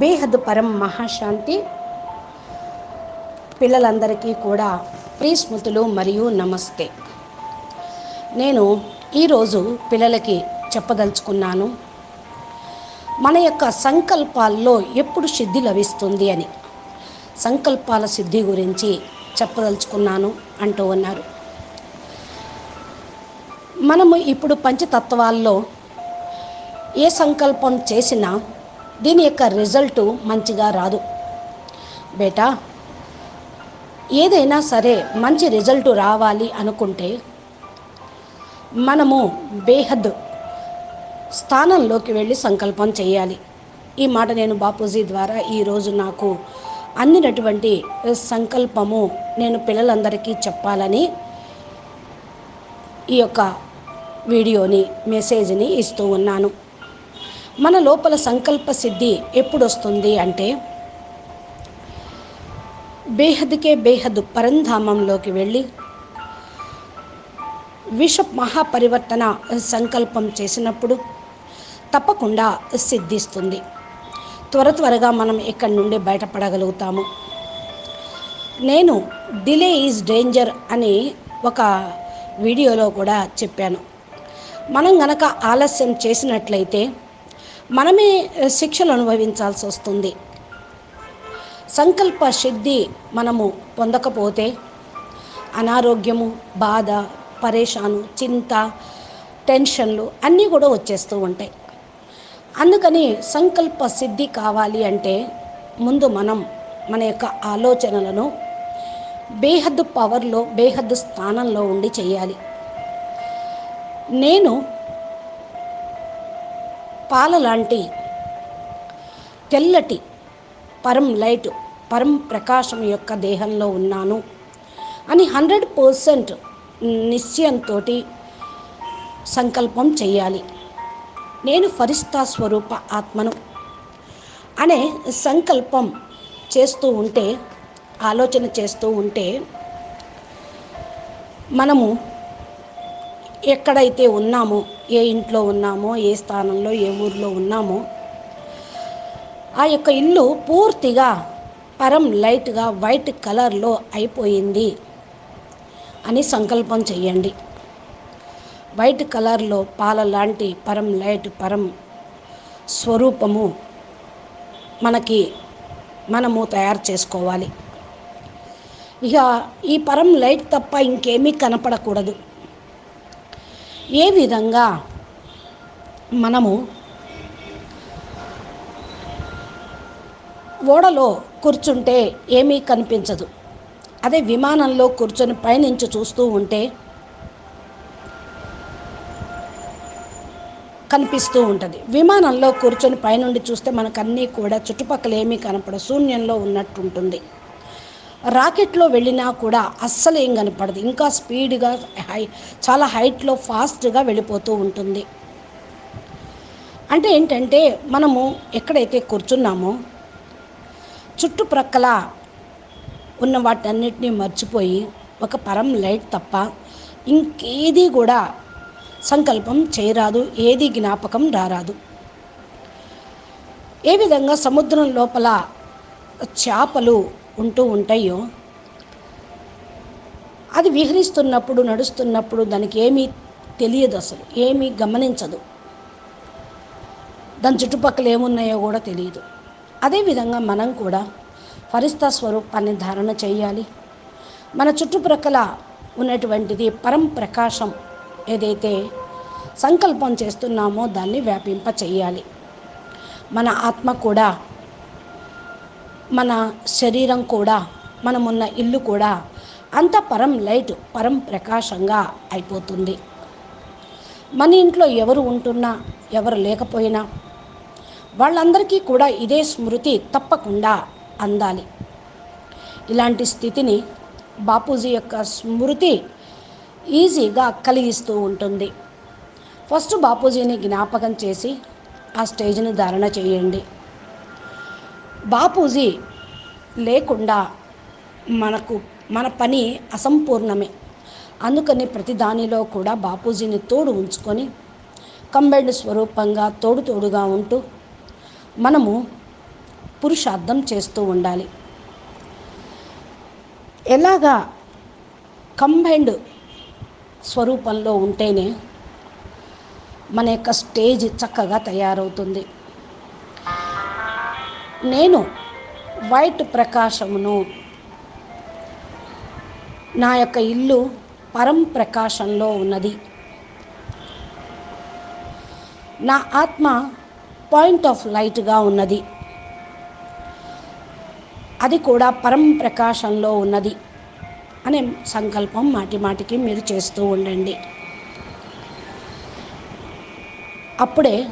బేహద్ పరం మహాశాంతి. పిల్లలందరికీ కూడా ప్రీస్మృతులు మరియు నమస్తే. నేను ఈరోజు పిల్లలకి చెప్పదలుచుకున్నాను మన యొక్క సంకల్పాల్లో ఎప్పుడు సిద్ధి లభిస్తుంది అని. సంకల్పాల సిద్ధి గురించి చెప్పదలుచుకున్నాను అంటూ ఉన్నారు. మనము ఇప్పుడు పంచతత్వాల్లో ఏ సంకల్పం చేసినా దీని యొక్క రిజల్ట్ మంచిగా రాదు. బేటా ఏదైనా సరే మంచి రిజల్ట్ రావాలి అనుకుంటే మనము బేహద్ స్థానంలోకి వెళ్ళి సంకల్పం చేయాలి. ఈ మాట నేను బాపూజీ ద్వారా ఈరోజు నాకు అందినటువంటి సంకల్పము నేను పిల్లలందరికీ చెప్పాలని ఈ యొక్క వీడియోని మెసేజ్ని ఇస్తూ ఉన్నాను. మన లోపల సంకల్ప సిద్ధి ఎప్పుడు వస్తుంది అంటే బేహద్కే బేహద్ పరంధామంలోకి వెళ్ళి విష మహాపరివర్తన సంకల్పం చేసినప్పుడు తప్పకుండా సిద్ధిస్తుంది. త్వర త్వరగా మనం ఇక్కడి నుండి బయటపడగలుగుతాము. నేను డిలే ఈజ్ డేంజర్ అని ఒక వీడియోలో కూడా చెప్పాను. మనం గనక ఆలస్యం చేసినట్లయితే మనమే శిక్షలు అనుభవించాల్సి వస్తుంది. సంకల్ప సిద్ధి మనము పొందకపోతే అనారోగ్యము బాధ పరేషాను చింత టెన్షన్లు అన్నీ కూడా వచ్చేస్తూ ఉంటాయి. అందుకని సంకల్ప సిద్ధి కావాలి అంటే ముందు మనం మన యొక్క ఆలోచనలను బేహద్దు పవర్లో బేహద్దు స్థానంలో ఉండి చేయాలి. నేను పాల లాంటి తెల్లటి పరం లైట్ పరం ప్రకాశం యొక్క దేహంలో ఉన్నాను అని హండ్రెడ్ పర్సెంట్ నిశ్చయంతో సంకల్పం చేయాలి నేను ఫరిస్తా స్వరూప ఆత్మను అనే సంకల్పం చేస్తూ ఉంటే ఆలోచన చేస్తూ ఉంటే మనము ఎక్కడైతే ఉన్నామో ఏ ఇంట్లో ఉన్నామో ఏ స్థానంలో ఏ ఊర్లో ఉన్నామో ఆ యొక్క ఇల్లు పూర్తిగా పరం లైట్గా వైట్ కలర్లో అయిపోయింది అని సంకల్పం చేయండి వైట్ కలర్లో పాల లాంటి పరం లైట్ పరం స్వరూపము మనకి మనము తయారు చేసుకోవాలి. ఇక ఈ పరం లైట్ తప్ప ఇంకేమీ కనపడకూడదు. ఏ విధంగా మనము ఓడలో కూర్చుంటే ఏమీ కనిపించదు. అదే విమానంలో కూర్చొని పైనుంచి చూస్తూ ఉంటే కనిపిస్తూ ఉంటుంది. విమానంలో కూర్చొని పైనుండి చూస్తే మనకు అన్నీ కూడా చుట్టుపక్కల ఏమీ కనపడదు. శూన్యంలో ఉన్నట్టు ఉంటుంది రాకెట్లో వెళ్ళినా కూడా అస్సలు ఏం కనపడదు. ఇంకా స్పీడ్గా హై చాలా హైట్లో ఫాస్ట్గా వెళ్ళిపోతూ ఉంటుంది. అంటే ఏంటంటే మనము ఎక్కడైతే కూర్చున్నామో చుట్టుప్రక్కల ఉన్న వాటన్నిటిని మర్చిపోయి ఒక పరం లైట్ తప్ప ఇంకేది కూడా సంకల్పం చేయరాదు ఏది జ్ఞాపకం రారాదు. ఏ విధంగా సముద్రం లోపల చేపలు ఉంటూ ఉంటాయో అది విహరిస్తున్నప్పుడు నడుస్తున్నప్పుడు దానికి ఏమీ తెలియదు అసలు ఏమీ గమనించదు. దాని చుట్టుపక్కల ఏమున్నాయో కూడా తెలియదు. అదేవిధంగా మనం కూడా ఫరిస్తా స్వరూపాన్ని ధారణ చేయాలి. మన చుట్టుప్రక్కల ఉన్నటువంటిది పరం ప్రకాశం ఏదైతే సంకల్పం చేస్తున్నామో దాన్ని వ్యాపింప చేయాలి. మన ఆత్మ కూడా మన శరీరం కూడా మనమున్న ఇల్లు కూడా అంత పరం లైట్ పరం ప్రకాశంగా అయిపోతుంది. మన ఇంట్లో ఎవరు ఉంటున్నా ఎవరు లేకపోయినా వాళ్ళందరికీ కూడా ఇదే స్మృతి తప్పకుండా అందాలి. ఇలాంటి స్థితిని బాపూజీ యొక్క స్మృతి ఈజీగా కలిగిస్తూ ఉంటుంది. ఫస్ట్ బాపూజీని జ్ఞాపకం చేసి ఆ స్టేజ్ని ధారణ చేయండి. బాపూజీ లేకుండా మనకు మన పని అసంపూర్ణమే. అందుకని ప్రతి దానిలో కూడా బాపూజీని తోడు ఉంచుకొని కంబైండ్ స్వరూపంగా తోడు తోడుగా ఉంటూ మనము పురుషార్థం చేస్తూ ఉండాలి. ఎలాగా కంబైండ్ స్వరూపంలో ఉంటేనే మన యొక్క స్టేజ్ చక్కగా తయారవుతుంది. నేను వైట్ ప్రకాశమును. నా యొక్క ఇల్లు పరం ప్రకాశంలో ఉన్నది. నా ఆత్మ పాయింట్ ఆఫ్ లైట్గా ఉన్నది. అది కూడా పరం ప్రకాశంలో ఉన్నది అనే సంకల్పం మాటి మాటికి మీరు చేస్తూ ఉండండి. అప్పుడే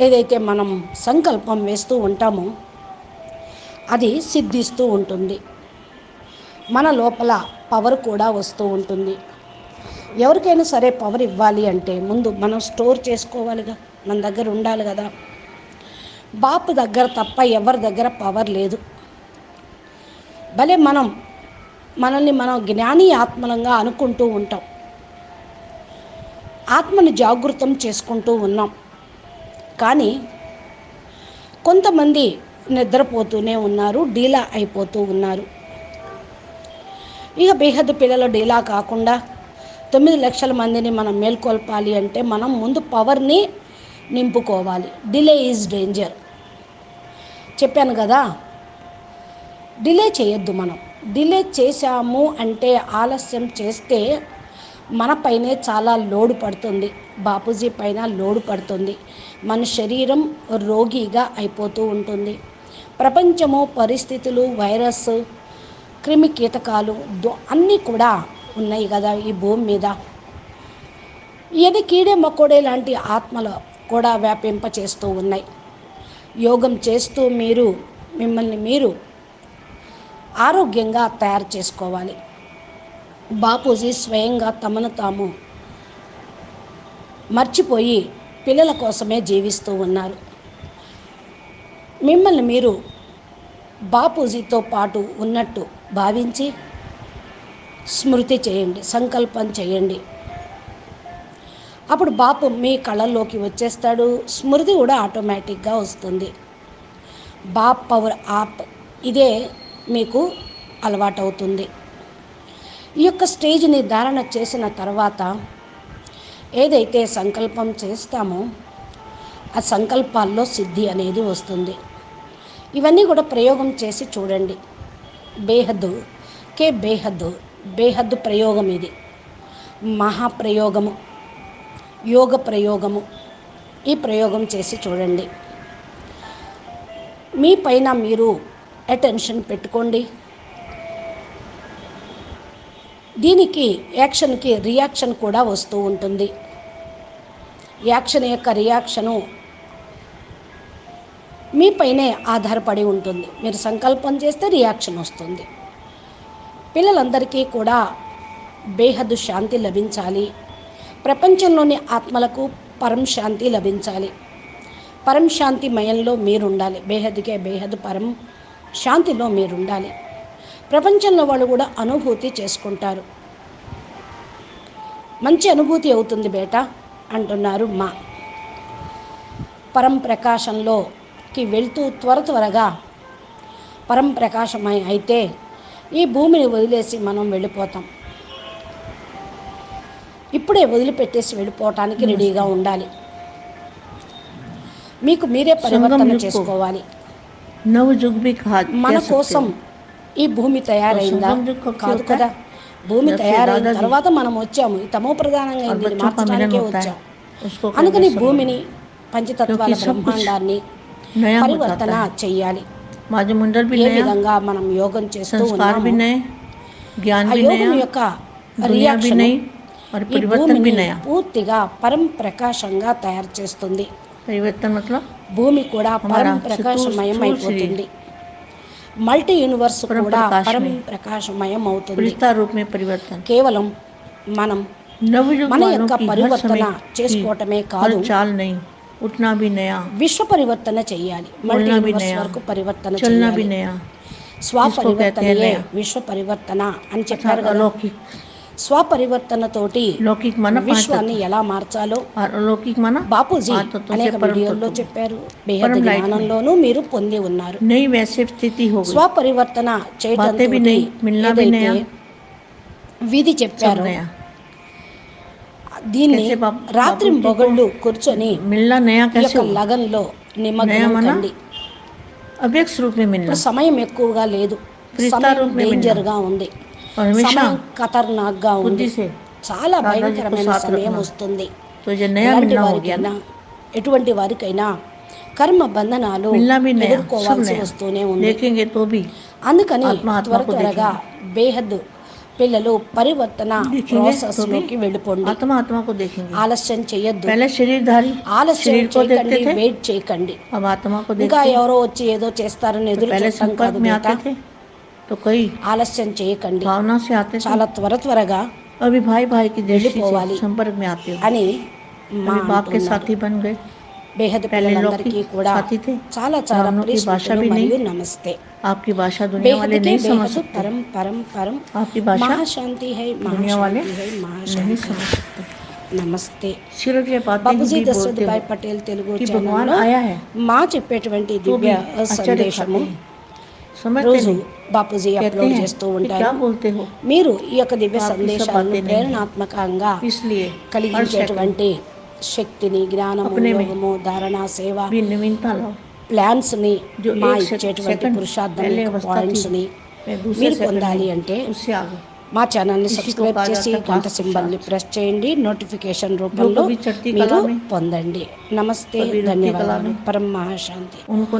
ఏదైతే మనం సంకల్పం వేస్తూ ఉంటామో అది సిద్ధిస్తూ ఉంటుంది. మన లోపల పవర్ కూడా వస్తూ ఉంటుంది. ఎవరికైనా సరే పవర్ ఇవ్వాలి అంటే ముందు మనం స్టోర్ చేసుకోవాలిగా మన దగ్గర ఉండాలి కదా. బాపు దగ్గర తప్ప ఎవరి దగ్గర పవర్ లేదు. భలే మనం మనల్ని మనం జ్ఞాని ఆత్మలంగా అనుకుంటూ ఉంటాం. ఆత్మని జాగృతం చేసుకుంటూ ఉన్నాం. కానీ కొంతమంది నిద్రపోతూనే ఉన్నారు డీలా అయిపోతూ ఉన్నారు. ఇక బేహద్దు పిల్లలు డీలా కాకుండా తొమ్మిది లక్షల మందిని మనం మేల్కొల్పాలి అంటే మనం ముందు పవర్ని నింపుకోవాలి. Delay is danger. చెప్పాను కదా డిలే చేయొద్దు మనం. డిలే చేశాము అంటే ఆలస్యం చేస్తే మనపైనే చాలా లోడు పడుతుంది. బాపూజీ పైన లోడు పడుతుంది. మన శరీరం రోగిగా అయిపోతూ ఉంటుంది. ప్రపంచము పరిస్థితులు వైరస్ క్రిమి కీటకాలు దో అన్నీ కూడా ఉన్నాయి కదా ఈ భూమి మీద. ఇది కీడే మకోడే లాంటి ఆత్మలు కూడా వ్యాపింప చేస్తూ ఉన్నాయి. యోగం చేస్తూ మీరు మిమ్మల్ని మీరు ఆరోగ్యంగా తయారు చేసుకోవాలి. బాపూజీ స్వయంగా తమను తాము మర్చిపోయి పిల్లల కోసమే జీవిస్తూ ఉన్నారు. మిమ్మల్ని మీరు బాపూజీతో పాటు ఉన్నట్టు భావించి స్మృతి చేయండి సంకల్పం చేయండి. అప్పుడు బాపు మీ కళల్లోకి వచ్చేస్తాడు. స్మృతి కూడా ఆటోమేటిక్గా వస్తుంది. బాప్ పవర్ ఆప్. ఇదే మీకు అలవాటవుతుంది. ఈ యొక్క స్టేజ్ ధారణ చేసిన తర్వాత ఏదైతే సంకల్పం చేస్తామో ఆ సంకల్పాల్లో సిద్ధి అనేది వస్తుంది. ఇవన్నీ కూడా ప్రయోగం చేసి చూడండి. బేహద్దు. కే బేహద్దు? బేహద్దు ప్రయోగం ఇది. మహాప్రయోగము. యోగ ప్రయోగము. ఈ ప్రయోగం చేసి చూడండి. మీ పైన మీరు అటెన్షన్ పెట్టుకోండి. దీనికి యాక్షన్కి రియాక్షన్ కూడా వస్తూ ఉంటుంది. యాక్షన్ యొక్క రియాక్షను మీపైనే ఆధారపడి ఉంటుంది. మీరు సంకల్పం చేస్తే రియాక్షన్ వస్తుంది. పిల్లలందరికీ కూడా బేహద్దు శాంతి లభించాలి. ప్రపంచంలోని ఆత్మలకు పరం శాంతి లభించాలి. పరం శాంతి మయంలో మీరు ఉండాలి బేహద్ పరం శాంతిలో మీరు ఉండాలి ప్రపంచంలో వాళ్ళు కూడా అనుభూతి చేసుకుంటారు. మంచి అనుభూతి అవుతుంది బేట అంటున్నారు మా. పరంప్రకాశంలోకి వెళ్తూ త్వర త్వరగా పరంప్రకాశమై అయితే ఈ భూమిని వదిలేసి మనం వెళ్ళిపోతాం. ఇప్పుడే వదిలిపెట్టేసి వెళ్ళిపోవటానికి రెడీగా ఉండాలి. మీకు మీరే పరివర్తన చేసుకోవాలి. మన కోసం ఈ భూమి తయారైందా? కాదు కదా. భూమి తయారైన తర్వాత మనం వచ్చాము. తమో ప్రధానంగా మార్చడానికే వచ్చాం. అందుకని భూమిని పంచతత్వాల బ్రహ్మాండాన్ని పరివర్తన చేయాలి ఏ విధంగా మనం యోగం చేస్తూ ఉన్నాము యొక్క రియాక్షన్ ఈ భూమిని పూర్తిగా పరం ప్రకాశంగా తయారు చేస్తుంది. భూమి కూడా పరం ప్రకాశమయం అయిపోతుంది మల్టీ యూనివర్స్ పరం కూడా ప్రకాశమే. పరం ప్రకాశమయం అవుతుంది विस्तार रूप में परिवर्तन కేవలం మనం नवयुग మన वालों యొక్క की हर పరివర్తన समय की చేసుకోవటమే కాదు हर चाल नहीं उठना भी नया విశ్వ పరివర్తన చెయ్యాలి మల్టీ बोलना भी యూనివర్స్ नया వరకు పరివర్తన चलना भी చెయ్యాలి नया స్వ जिसको कहते हैं పరివర్తనయే नया। విశ్వ పరివర్తన అని अर्थात చెప్పారు కదా अलौकिक స్వపరివర్తనతోటి విశ్వాన్ని ఎలా మార్చాలో బాపూజీ అనేక వీడియోల్లో చెప్పారు. జ్ఞానంలోనూ మీరు పొంది ఉన్నారు. స్వపరివర్తన చేయడం విధి చెప్పారు దీన్ని రాత్రి పొగళ్ళు కూర్చొని లగన్లో నిమగ్నండి సమయం ఎక్కువగా లేదు. డేంజర్గా ఉంది. సమయం ఖతర్నాక్గా ఉంది. చాలా భయంకరమైన సమయం వస్తుంది. ఎలాంటి వారికైనా ఎటువంటి వారికైనా కర్మ బంధనాలు ఎదుర్కోవాల్సి వస్తూనే ఉంది. అందుకని త్వర త్వరగా బేహద్ పిల్లలు పరివర్తన ప్రాసెస్లోకి వెళ్ళిపోండి. ఆలస్యం చేయొద్దు. ఆలస్యం చేయకండి వెయిట్ చేయకండి. ఇంకా ఎవరో వచ్చి ఏదో చేస్తారని ఎదురు చూడటం కాదు तो कई ఆలస్యం చేయకండి भावना से आते थे చాలా త్వర త్వరగా अभी भाई भाई की दृष्टि వెళ్ళిపోవాలి. से संपर्क में आते हो అని మా अभी बाप के అంటున్నారు. साथी बन गए బేహద్ पहले लोग పిల్లలందరికీ కూడా साथी थे చాలా చాలా ब्राह्मणों की भाषा ప్రియస్మృతులు भी మరియు नहीं నమస్తే आपकी भाषा दुनिया वाले బేహద్ కే नहीं समझ బేహద్ सकते పరం పరం పరం आपकी भाषा మహాశాంతి హై दुनिया वाले మహాశాంతి హై नहीं మహాశాంతి समझ सकते నమస్తే सिर्फ ये बातें బాబుజీ ही भी దశరథ్ बोलते భాయ్ हो పటేల్ తెలుగు कि भगवान ఛానల్లో आया है మా చెప్పేటువంటి तो भी దివ్య आश्चर्य సందేశము खाते हैं समझते రోజు బాపూజీ అప్లోడ్ చేస్తూ ఉంటారు. మీరు ఈ యొక్క దివ్య సందేశాలను ప్రేరణాత్మకంగా కలిగించేటువంటి శక్తిని జ్ఞానం ధారణ సేవ ప్లాన్స్ని మా ఇచ్చేటువంటి పాయింట్స్ని మీరు పొందాలి అంటే మా ఛానల్ని సబ్స్క్రైబ్ చేసి గంట సింబల్ని ప్రెస్ చేయండి. నోటిఫికేషన్ రూపంలో మీరు పొందండి. నమస్తే. ధన్యవాదాలు. పరమ మహాశాంతి